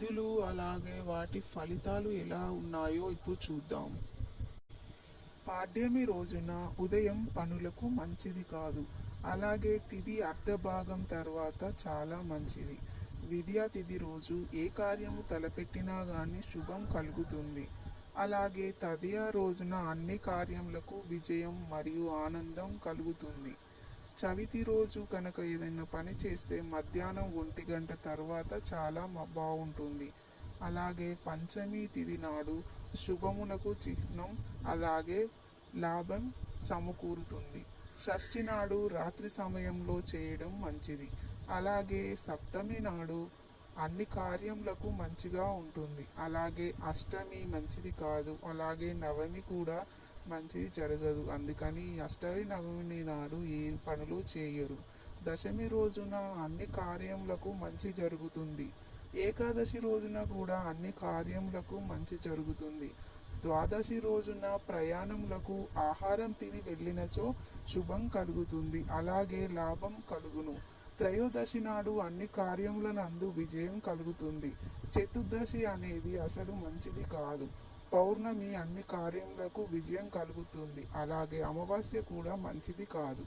విధులు అలాగే వాటి ఫలితాలు ఎలా ఉన్నాయో ఇప్పుడు చూద్దాం. పాడ్యమి రోజున ఉదయం పనులకు మంచిది కాదు. అలాగే తిథి అర్ధభాగం తర్వాత చాలా మంచిది. విద్యా తిథి రోజు ఏ కార్యము తలపెట్టినా కానీ శుభం కలుగుతుంది. అలాగే తదియ రోజున అన్ని కార్యములకు విజయం మరియు ఆనందం కలుగుతుంది. చవితి రోజు కనుక ఏదైనా పని చేస్తే మధ్యాహ్నం ఒంటి గంట తర్వాత చాలా బాగుంటుంది అలాగే పంచమి తిథి నాడు శుభమునకు చిహ్నం అలాగే లాభం సమకూరుతుంది. షష్ఠి నాడు రాత్రి సమయంలో చేయడం మంచిది. అలాగే సప్తమి నాడు అన్ని కార్యములకు మంచిగా ఉంటుంది. అలాగే అష్టమి మంచిది కాదు. అలాగే నవమి కూడా మంచిది జరగదు. అందుకని అష్టమి నవమి నాడు ఏ పనులు చేయరు. దశమి రోజున అన్ని కార్యములకు మంచి జరుగుతుంది. ఏకాదశి రోజున కూడా అన్ని కార్యములకు మంచి జరుగుతుంది. ద్వాదశి రోజున ప్రయాణములకు ఆహారం తిని వెళ్ళినచో శుభం కలుగుతుంది. అలాగే లాభం కలుగును. త్రయోదశి నాడు అన్ని కార్యములనందు విజయం కలుగుతుంది. చతుర్దశి అనేది అసలు మంచిది కాదు. పౌర్ణమి అన్ని కార్యములకు విజయం కలుగుతుంది. అలాగే అమావాస్య కూడా మంచిది కాదు.